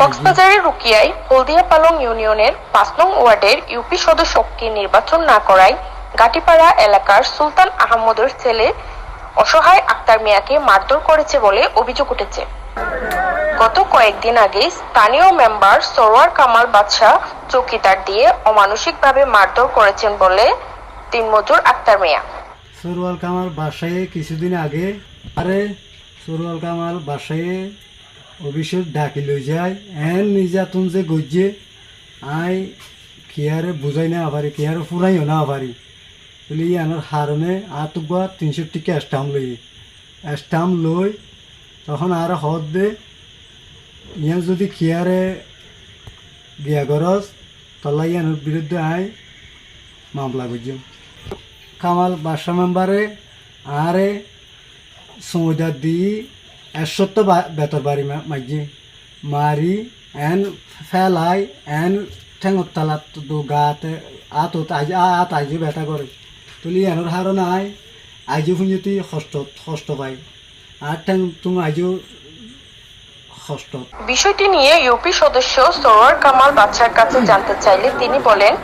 কক্সবাজারের রুকিয়ায় হলদিয়া পালং ইউনিয়নের পাঁচ নং ওয়ার্ডের ইউপি সদস্যকে নির্বাচন না করায় গাটিপাড়া এলাকার সুলতান আহমদের ছেলে অসহায় আক্তার মিয়াকে মারধর করেছে বলে অভিযোগ উঠেছে। গত কয়েকদিন আগে স্থানীয় মেম্বার সরোয়ার কামাল বাদশাহ চৌকিদার দিয়ে অমানসিকভাবে মারধর করেছেন বলে দিনমজুর আক্তার মিয়া। সরওয়াল কামাল বাসায় কিছুদিন আগে আরে সরওয়াল কামাল বাসায় অফিসে ডাকি লই যায়। এন নির্যাতন যে গজ্জে, আই কিয়ারে বুঝাই না পারি কিয়ারে ফুরাইও না পারি বলি, আনার হারনে আতুবা তিনশো টিকা স্টাম্প লই। স্টাম্প লই, তখন আর হদ দে, ইয়ান যদি কিয়ারে গিয়া গরজ তলা ইয়ানোর বিরুদ্ধে আই মামলা করছিলাম কামাল বাসা মেম্বারে আরে সমুদার দি এক সপ্তাহ বা- বেতর বাড়ি মা- মাইজি মারি এন ফেলাই এন ঠেঙত তালাত তো গাতে আত আজ আত আইজে বেটা করে তুলি এনর হারো নাই আইজে শুনতি কষ্ট কষ্ট পাই আর ঠেং তুমি আইজো কষ্ট বিষয়টি নিয়ে ইউপি সদস্য সরোয়ার কামাল বাদশার কাছে জানতে চাইলে তিনি বলেন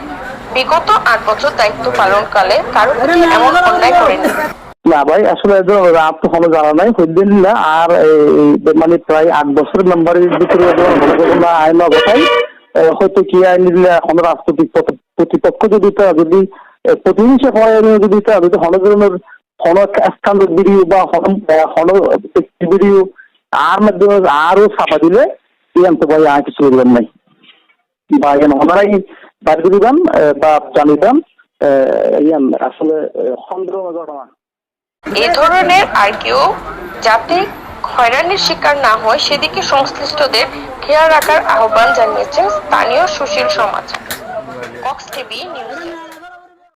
বিগত আট বছর দায়িত্ব পালনকালে কারও এমন অন্যায় করেনি না ভাই আসলে রাত কোনো জানা নাই হইদিন না, আর মানে প্রায় আট বছরের মেম্বারের ভিতরে আইন অবস্থায়। হয়তো কি আইন এখন রাজনৈতিক প্রতিপক্ষ যদি যদি প্রতিহিংসা যদি যদি হন ধরনের হন স্থান ভিডিও বা হন হন ভিডিও আর মাধ্যমে আরও ছাপা দিলে ইয়ান তো ভাই আর কিছু বলবেন নাই। বা ইয়ান ওনারাই বাড়ি দিবেন বা ইয়ান, আসলে সন্দেহ ঘটনা। এ ধরনের আর কেউ যাতে হয়রানির শিকার না হয়, সেদিকে সংশ্লিষ্টদের খেয়াল রাখার আহ্বান জানিয়েছেন স্থানীয় সুশীল সমাজ। Cox TV news.